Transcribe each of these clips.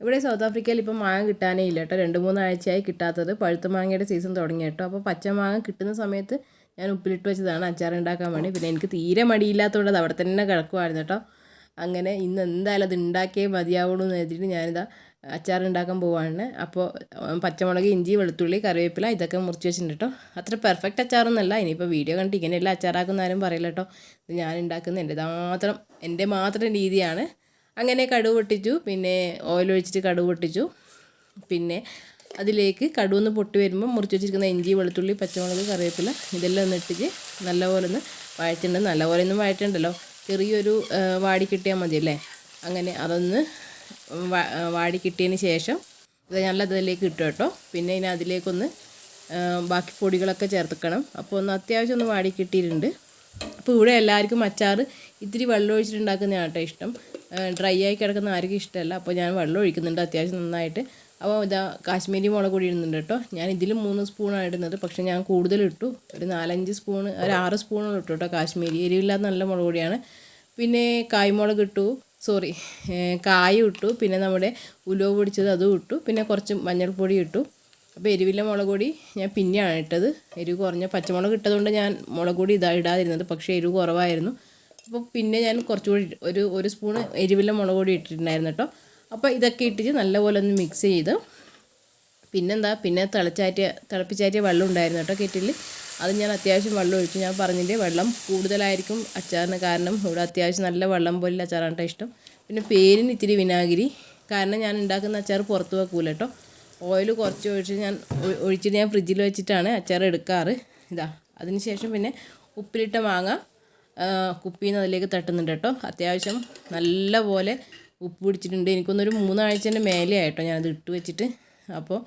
ഇവിടെ സൗത്ത് ആഫ്രിക്കയിൽ ഇപ്പം മാങ്ങ കിട്ടാനേ ഇല്ല കേട്ടോ. രണ്ട് മൂന്നാഴ്ചയായി കിട്ടാത്തത്. പഴുത്ത മാങ്ങയുടെ സീസൺ തുടങ്ങി കേട്ടോ. അപ്പോൾ പച്ച മാങ്ങ കിട്ടുന്ന സമയത്ത് ഞാൻ ഉപ്പിലിട്ട് വെച്ചതാണ്. അച്ചാർ ഉണ്ടാക്കാൻ വേണ്ടി. പിന്നെ എനിക്ക് തീരെ മടിയില്ലാത്തതുകൊണ്ട് അത് അവിടെ തന്നെ കിടക്കുമായിരുന്നു കേട്ടോ. അങ്ങനെ ഇന്ന് എന്തായാലും അത് ഉണ്ടാക്കിയേ മതിയാവുള്ളൂ എന്ന് കരുതിയിട്ട് ഞാനിതാ അച്ചാർ ഉണ്ടാക്കാൻ പോവാണ്. അപ്പോൾ പച്ചമുളക് ഇഞ്ചി വെളുത്തുള്ളി കറിവേപ്പില ഇതൊക്കെ മുറിച്ച് വെച്ചിട്ടുണ്ട് കേട്ടോ. അത്ര പെർഫെക്റ്റ് അച്ചാറൊന്നുമല്ല ഇനിയിപ്പോൾ വീഡിയോ കണ്ടിട്ട് ഇങ്ങനെയല്ല അച്ചാറാക്കുന്ന ആരും പറയില്ല കേട്ടോ. ഇത് ഞാൻ ഉണ്ടാക്കുന്ന എന്റെ മാത്രം എന്റെ മാത്രം രീതിയാണ്. അങ്ങനെ കടുവ് പൊട്ടിച്ചു പിന്നെ ഓയിൽ ഒഴിച്ചിട്ട് കടുവ് പൊട്ടിച്ചു. പിന്നെ അതിലേക്ക് കടുവൊന്ന് പൊട്ടി വരുമ്പോൾ മുറിച്ച് വെച്ചിരിക്കുന്ന ഇഞ്ചി വെളുത്തുള്ളി പച്ചമുളക് കറിവേപ്പില ഇതെല്ലാം ഒന്ന് ഇട്ടിട്ട് നല്ലപോലെ ഒന്ന് വഴറ്റുണ്ട് നല്ലപോലെ ഒന്നും വഴറ്റണ്ടല്ലോ. ചെറിയൊരു വാടി കിട്ടിയാൽ മതിയല്ലേ അങ്ങനെ അതൊന്ന് വാടി കിട്ടിയതിന് ശേഷം ഇത് നല്ല ഇതിലേക്ക് ഇട്ടു കേട്ടോ. പിന്നെ ഇനി അതിലേക്കൊന്ന് ബാക്കി പൊടികളൊക്കെ ചേർത്തിക്കണം. അപ്പോൾ ഒന്ന് അത്യാവശ്യം ഒന്ന് വാടി കിട്ടിയിട്ടുണ്ട്. അപ്പോൾ ഇവിടെ എല്ലാവർക്കും അച്ചാർ ഇത്തിരി വെള്ളം ഒഴിച്ചിട്ടുണ്ടാക്കുന്നതാണ് കേട്ടോ ഇഷ്ടം. ഡ്രൈ ആയി കിടക്കുന്ന ആർക്കും ഇഷ്ടമല്ല. അപ്പോൾ ഞാൻ വെള്ളം ഒഴിക്കുന്നുണ്ട് അത്യാവശ്യം നന്നായിട്ട്. അപ്പോൾ ഇതാ കാശ്മീരി മുളക് കൂടി ഇടുന്നുണ്ട് കേട്ടോ. ഞാൻ ഇതിലും മൂന്ന് സ്പൂണാണ് ഇടുന്നത്. പക്ഷെ ഞാൻ കൂടുതൽ ഇട്ടു. ഒരു നാലഞ്ച് സ്പൂൺ ഒരു ആറ് സ്പൂണോളം ഇട്ടു കേട്ടോ കാശ്മീരി എരിവില്ലാത്ത നല്ല മുളക് പൊടിയാണ്. പിന്നെ കായ്മുളക് ഇട്ടു. സോറി കായും ഇട്ടു. പിന്നെ നമ്മുടെ ഉലുവ പൊടിച്ചത് അതും ഇട്ടു. പിന്നെ കുറച്ച് മഞ്ഞൾപ്പൊടി ഇട്ടു. അപ്പോൾ എരിവില്ല മുളക് പൊടി ഞാൻ പിന്നെയാണ് ഇട്ടത്. എരിവ് കുറഞ്ഞ പച്ചമുളക് ഇട്ടതുകൊണ്ട് ഞാൻ മുളക് പൊടി ഇതാ ഇടാതിരുന്നത്. പക്ഷേ എരിവ് കുറവായിരുന്നു. അപ്പോൾ പിന്നെ ഞാൻ കുറച്ചുകൂടി ഒരു ഒരു സ്പൂണ് എരിവില്ല മുളക് പൊടി ഇട്ടിട്ടുണ്ടായിരുന്നു കേട്ടോ. അപ്പോൾ ഇതൊക്കെ ഇട്ടിട്ട് നല്ലപോലെ ഒന്ന് മിക്സ് ചെയ്ത് പിന്നെന്താ പിന്നെ തിളച്ചാറ്റിയ തിളപ്പിച്ചാറ്റിയ വെള്ളം ഉണ്ടായിരുന്നു കേട്ടോ കെറ്റിൽ അത് ഞാൻ അത്യാവശ്യം വെള്ളം ഒഴിച്ചു. ഞാൻ പറഞ്ഞിട്ട് വെള്ളം കൂടുതലായിരിക്കും അച്ചാറിന് കാരണം. ഇവിടെ അത്യാവശ്യം നല്ല വെള്ളം പോലെ അച്ചാറാണ് ഇഷ്ടം. പിന്നെ പേരിന് ഇത്തിരി വിനാഗിരി. കാരണം ഞാൻ ഉണ്ടാക്കുന്ന അച്ചാർ പുറത്ത് വെക്കൂല കേട്ടോ. ഓയിൽ കുറച്ച് ഒഴിച്ച് ഞാൻ ഒഴിച്ചിട്ട് ഞാൻ ഫ്രിഡ്ജിൽ വെച്ചിട്ടാണ് അച്ചാർ എടുക്കാറ്. ഇതാ അതിന് ശേഷം പിന്നെ ഉപ്പിലിട്ട മാങ്ങ കുപ്പിയിൽ നിന്ന് അതിലേക്ക് തട്ടുന്നുണ്ട് കേട്ടോ. അത്യാവശ്യം നല്ല പോലെ ഉപ്പ് പിടിച്ചിട്ടുണ്ട്. എനിക്കൊന്നൊരു മൂന്നാഴ്ചന്റെ മേലെ ആയിട്ടോ ഞാനത് ഇട്ട് വെച്ചിട്ട്. അപ്പോൾ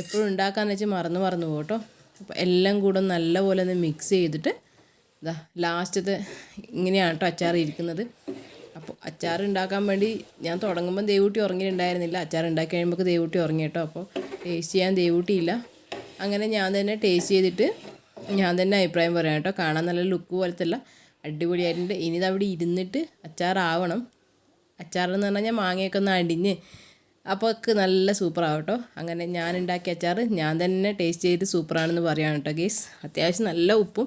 എപ്പോഴും ഉണ്ടാക്കാന്ന് വെച്ചാൽ മറന്ന് മറന്നു പോകും കേട്ടോ. അപ്പോൾ എല്ലാം കൂടെ നല്ല പോലെ ഒന്ന് മിക്സ് ചെയ്തിട്ട് ഇതാ ലാസ്റ്റത്തെ ഇങ്ങനെയാണ് കേട്ടോ അച്ചാർ ഇരിക്കുന്നത്. അപ്പോൾ അച്ചാർ ഉണ്ടാക്കാൻ വേണ്ടി ഞാൻ തുടങ്ങുമ്പോൾ ദേവൂട്ടി ഉറങ്ങിയിട്ടുണ്ടായിരുന്നില്ല. അച്ചാർ ഉണ്ടാക്കി കഴിയുമ്പോൾ ദേവൂട്ടി ഉറങ്ങി കേട്ടോ. അപ്പോൾ ടേസ്റ്റ് ചെയ്യാൻ ദേവൂട്ടിയില്ല അങ്ങനെ ഞാൻ തന്നെ ടേസ്റ്റ് ചെയ്തിട്ട് ഞാൻ തന്നെ അഭിപ്രായം പറയാം കേട്ടോ. കാണാൻ നല്ല ലുക്ക് പോലത്തെ അടിപൊളിയായിട്ടുണ്ട്. ഇനി ഇതവിടെ ഇരുന്നിട്ട് അച്ചാറാവണം. അച്ചാറെന്ന് പറഞ്ഞാൽ മാങ്ങയൊക്കെ ഒന്ന് അടിഞ്ഞ് അപ്പോൾ ഒക്കെ നല്ല സൂപ്പറാവും കേട്ടോ അങ്ങനെ ഞാൻ ഉണ്ടാക്കിയ അച്ചാർ ഞാൻ തന്നെ ടേസ്റ്റ് ചെയ്ത് സൂപ്പറാണെന്ന് പറയാണ് കേട്ടോ ഗേസ് അത്യാവശ്യം നല്ല ഉപ്പും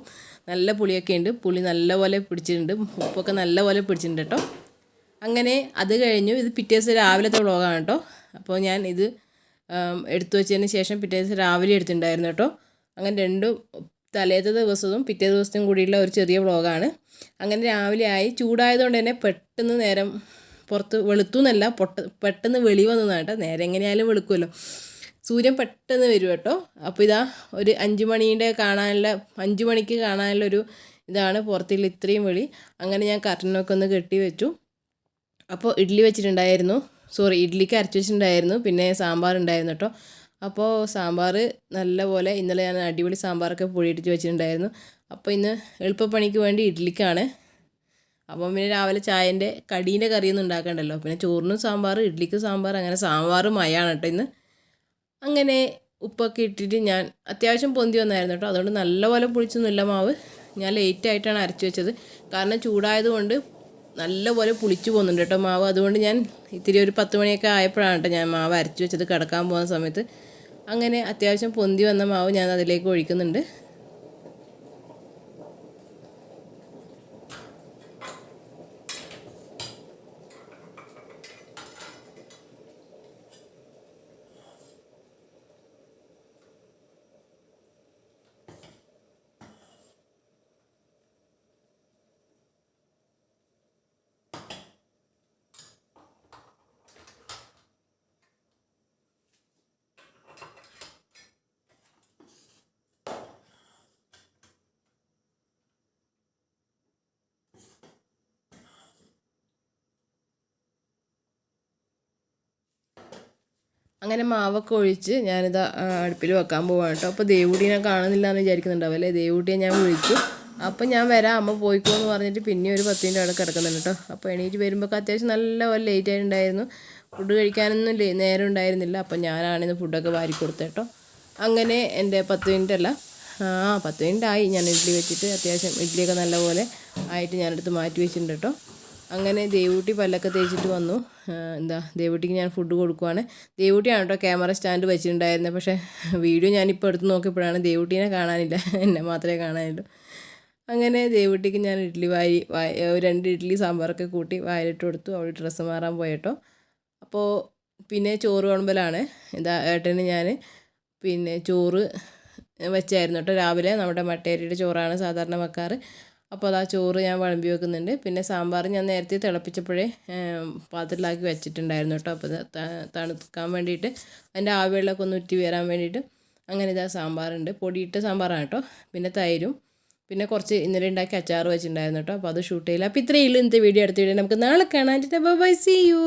നല്ല പുളിയൊക്കെ ഉണ്ട്. പുളി നല്ലപോലെ പിടിച്ചിട്ടുണ്ട്. ഉപ്പൊക്കെ നല്ലപോലെ പിടിച്ചിട്ടുണ്ട് കേട്ടോ അങ്ങനെ അത് കഴിഞ്ഞു. ഇത് പിറ്റേ ദിവസം രാവിലത്തെ വ്ളോഗാണ് കേട്ടോ അപ്പോൾ ഞാൻ ഇത് എടുത്തു വെച്ചതിന് ശേഷം പിറ്റേ ദിവസം രാവിലെ എടുത്തിട്ടുണ്ടായിരുന്നു കേട്ടോ അങ്ങനെ രണ്ടും തലേത്തെ ദിവസവും പിറ്റേ ദിവസത്തും കൂടിയുള്ള ഒരു ചെറിയ വ്ളോഗാണ്. അങ്ങനെ രാവിലെ ആയി ചൂടായതുകൊണ്ട് തന്നെ പെട്ടെന്ന് നേരം പുറത്ത് വെളുത്തു എന്നല്ല പൊട്ട പെട്ടെന്ന് വെളി വന്നതാണ് കേട്ടോ. നേരെ എങ്ങനെയായാലും വെളുക്കുമല്ലോ. സൂര്യൻ പെട്ടെന്ന് വരും കേട്ടോ. അപ്പോൾ ഇതാ ഒരു അഞ്ച് മണീന്റെ കാണാനുള്ള അഞ്ച് മണിക്ക് കാണാനുള്ള ഒരു ഇതാണ് പുറത്തുള്ള ഇത്രയും വെളി. അങ്ങനെ ഞാൻ കർട്ടനൊക്കെ ഒന്ന് കെട്ടി വെച്ചു. അപ്പോൾ ഇഡ്ഡലി വെച്ചിട്ടുണ്ടായിരുന്നു. സോറി ഇഡ്ഡലിക്ക് അരച്ച് വെച്ചിട്ടുണ്ടായിരുന്നു. പിന്നെ സാമ്പാർ ഉണ്ടായിരുന്നു കേട്ടോ. അപ്പോൾ സാമ്പാർ നല്ലപോലെ ഇന്നലെ ഞാൻ അടിപൊളി സാമ്പാറൊക്കെ പൊടിയിട്ടിട്ട് വെച്ചിട്ടുണ്ടായിരുന്നു. അപ്പോൾ ഇന്ന് എളുപ്പപ്പണിക്ക് വേണ്ടി ഇഡ്ഡലിക്കാണ് അപ്പം പിന്നെ രാവിലെ ചായന്റെ കടീന്റെ കറിയൊന്നും ഉണ്ടാക്കണ്ടല്ലോ. പിന്നെ ചോറിനും സാമ്പാർ ഇഡ്ഡലിക്ക് സാമ്പാർ അങ്ങനെ സാമ്പാർ മയാണ് കേട്ടോ ഇന്ന്. അങ്ങനെ ഉപ്പൊക്കെ ഇട്ടിട്ട് ഞാൻ അത്യാവശ്യം പൊന്തി വന്നായിരുന്നു കേട്ടോ. അതുകൊണ്ട് നല്ലപോലെ പൊളിച്ചൊന്നുമില്ല മാവ്. ഞാൻ ലേറ്റായിട്ടാണ് അരച്ച് വെച്ചത്. കാരണം ചൂടായതുകൊണ്ട് നല്ലപോലെ പുളിച്ചു പോകുന്നുണ്ട് കേട്ടോ മാവ്. അതുകൊണ്ട് ഞാൻ ഇത്തിരി ഒരു പത്ത് മണിയൊക്കെ ആയപ്പോഴാണ് കേട്ടോ ഞാൻ മാവ് അരച്ച് വെച്ചത്. കിടക്കാൻ പോകുന്ന സമയത്ത് അങ്ങനെ അത്യാവശ്യം പൊന്തി വന്ന മാവ് ഞാൻ അതിലേക്ക് ഒഴിക്കുന്നുണ്ട്. അങ്ങനെ മാവൊക്കെ ഒഴിച്ച് ഞാനിത് അടുപ്പിൽ വെക്കാൻ പോവാണ് കേട്ടോ അപ്പോൾ ദേവൂട്ടിനെ കാണുന്നില്ല എന്ന് വിചാരിക്കുന്നുണ്ടാവും അല്ലേ? ദേവൂട്ടിയെ ഞാൻ വിളിച്ചു. അപ്പം ഞാൻ വരാം. അമ്മ പോയിക്കോ എന്ന് പറഞ്ഞിട്ട് പിന്നെ ഒരു പത്ത് മിനിറ്റ് അവിടെ കിടക്കുന്നുണ്ട് കേട്ടോ അപ്പോൾ എണീറ്റ് വരുമ്പോൾ അത്യാവശ്യം നല്ല പോലെ ലേറ്റ് ആയിട്ടുണ്ടായിരുന്നു. ഫുഡ് കഴിക്കാനൊന്നും നേരം ഉണ്ടായിരുന്നില്ല. അപ്പം ഞാനാണിന്ന് ഫുഡൊക്കെ വാരി കൊടുത്തത് കേട്ടോ അങ്ങനെ എന്റെ പത്ത് മിനിറ്റ് അല്ല ആ പത്ത് മിനിറ്റ് ആയി. ഞാൻ ഇഡ്ഡലി വെച്ചിട്ട് അത്യാവശ്യം ഇഡ്ഡലിയൊക്കെ നല്ലപോലെ ആയിട്ട് ഞാനെടുത്ത് മാറ്റി വെച്ചിട്ടുണ്ട് കേട്ടോ അങ്ങനെ ദേവൂട്ടി പല്ലൊക്കെ തേച്ചിട്ട് വന്നു. എന്താ ദേവൂട്ടിക്ക് ഞാൻ ഫുഡ് കൊടുക്കുവാണ്. ദേവൂട്ടിയാണ് കേട്ടോ ക്യാമറ സ്റ്റാൻഡ് വെച്ചിട്ടുണ്ടായിരുന്നത് പക്ഷേ വീഡിയോ ഞാനിപ്പോൾ എടുത്ത് നോക്കിയപ്പോഴാണ് ദേവൂട്ടീനെ കാണാനില്ല. എന്നെ മാത്രമേ കാണാനുള്ളൂ. അങ്ങനെ ദേവൂട്ടിക്ക് ഞാൻ ഇഡ്ഡലി ഒരു രണ്ട് ഇഡ്ഡലി സാമ്പാറൊക്കെ കൂട്ടി വായിലിട്ട് കൊടുത്തു. അവൾ ഡ്രസ്സ് മാറാൻ പോയട്ടോ. അപ്പോൾ പിന്നെ ചോറ് വിളമ്പലാണ്. എന്താ ഏട്ടന് ഞാൻ പിന്നെ ചോറ് വെച്ചായിരുന്നു കേട്ടോ രാവിലെ. നമ്മുടെ മട്ടേരിയുടെ ചോറാണ് സാധാരണ വെക്കാറ്. അപ്പോൾ അതാ ചോറ് ഞാൻ വിളമ്പി വെക്കുന്നുണ്ട്. പിന്നെ സാമ്പാർ ഞാൻ നേരത്തെ തിളപ്പിച്ചപ്പോഴേ പാത്രത്തിലാക്കി വെച്ചിട്ടുണ്ടായിരുന്നു കേട്ടോ. അപ്പോൾ തണുക്കാൻ വേണ്ടിയിട്ട് അതിന്റെ ആവിവെള്ളമൊക്കെ ഒന്ന് ഉറ്റി വരാൻ വേണ്ടിയിട്ട് അങ്ങനെ ഇതാ സാമ്പാറുണ്ട്. പൊടിയിട്ട സാമ്പാറാണ് കേട്ടോ. പിന്നെ തൈരും. പിന്നെ കുറച്ച് ഇന്നലെ ഉണ്ടാക്കി അച്ചാർ വെച്ചിട്ടുണ്ടായിരുന്നു കേട്ടോ. അപ്പോൾ അത് ഷൂട്ട് ചെയ്യില്ല അപ്പോൾ ഇത്രയേ ഉള്ളൂ ഇന്നത്തെ വീഡിയോ. അടുത്ത വീഡിയോ നമുക്ക് നാളെ കാണാൻ ബൈ സി യു